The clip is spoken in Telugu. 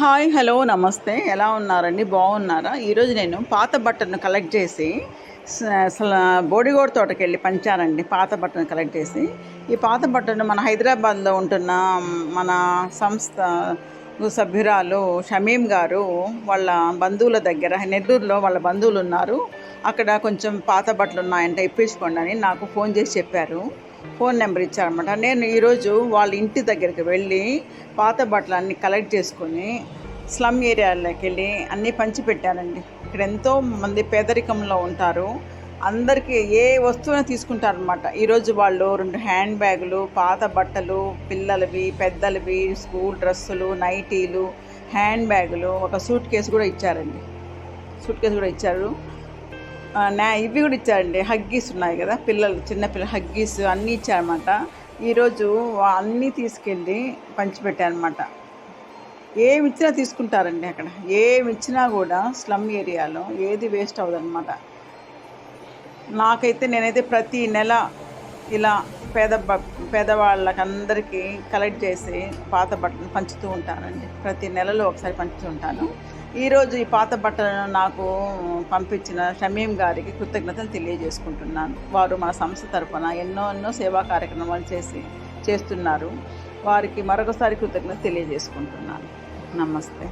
హాయ్ హలో నమస్తే. ఎలా ఉన్నారండి? బాగున్నారా? ఈరోజు నేను పాత బట్టను కలెక్ట్ చేసి అసలు బోడిగోడ్ తోటకి వెళ్ళి పంచానండి పాత బట్టను కలెక్ట్ చేసి. ఈ పాత బట్టను మన హైదరాబాద్లో ఉంటున్న మన సంస్థ సభ్యురాలు షమీం గారు వాళ్ళ బంధువుల దగ్గర నెల్లూరులో వాళ్ళ బంధువులు ఉన్నారు. అక్కడ కొంచెం పాత బట్టలు ఉన్నాయంటే ఇప్పించుకోండి అని నాకు ఫోన్ చేసి చెప్పారు. ఫోన్ నెంబర్ ఇచ్చారనమాట నేను ఈరోజు వాళ్ళ ఇంటి దగ్గరికి వెళ్ళి పాత బట్టలు అన్నీ కలెక్ట్ చేసుకొని స్లమ్ ఏరియాలోకి వెళ్ళి అన్నీ పంచిపెట్టానండి. ఇక్కడ ఎంతో మంది పేదరికంలో ఉంటారు. అందరికీ ఏ వస్తువుని తీసుకుంటారనమాట ఈరోజు వాళ్ళు రెండు హ్యాండ్ బ్యాగులు పాత బట్టలు పిల్లలవి పెద్దలవి స్కూల్ డ్రెస్సులు నైటీలు హ్యాండ్ బ్యాగులు ఒక సూట్ కేసు కూడా ఇచ్చారండి. సూట్ కేసు కూడా ఇచ్చారు. నా ఇవి కూడా ఇచ్చారండి హగ్గీస్ ఉన్నాయి కదా పిల్లలు చిన్నపిల్ల హగ్గీస్ అన్నీ ఇచ్చారన్నమాట ఈరోజు అన్నీ తీసుకెళ్ళి పంచిపెట్టానమాట ఏమి ఇచ్చినా తీసుకుంటారండి అక్కడ. ఏమి ఇచ్చినా కూడా స్లమ్ ఏరియాలో ఏది వేస్ట్ అవ్వదన్నమాట. నాకైతే నేనైతే ప్రతి నెల ఇలా పేద బ- పేదవాళ్ళకందరికీ కలెక్ట్ చేసి పాత బట్టలు పంచుతూ ఉంటానండి. ప్రతి నెలలో ఒకసారి పంచుతూ ఉంటాను. ఈరోజు ఈ పాత బట్టలను నాకు పంపించిన షమీం గారికి కృతజ్ఞతలు తెలియజేసుకుంటున్నాను. వారు మన సంస్థ తరఫున ఎన్నో ఎన్నో సేవా కార్యక్రమాలు చేసి చేస్తున్నారు. వారికి మరొకసారి కృతజ్ఞత తెలియజేసుకుంటున్నాను. నమస్తే.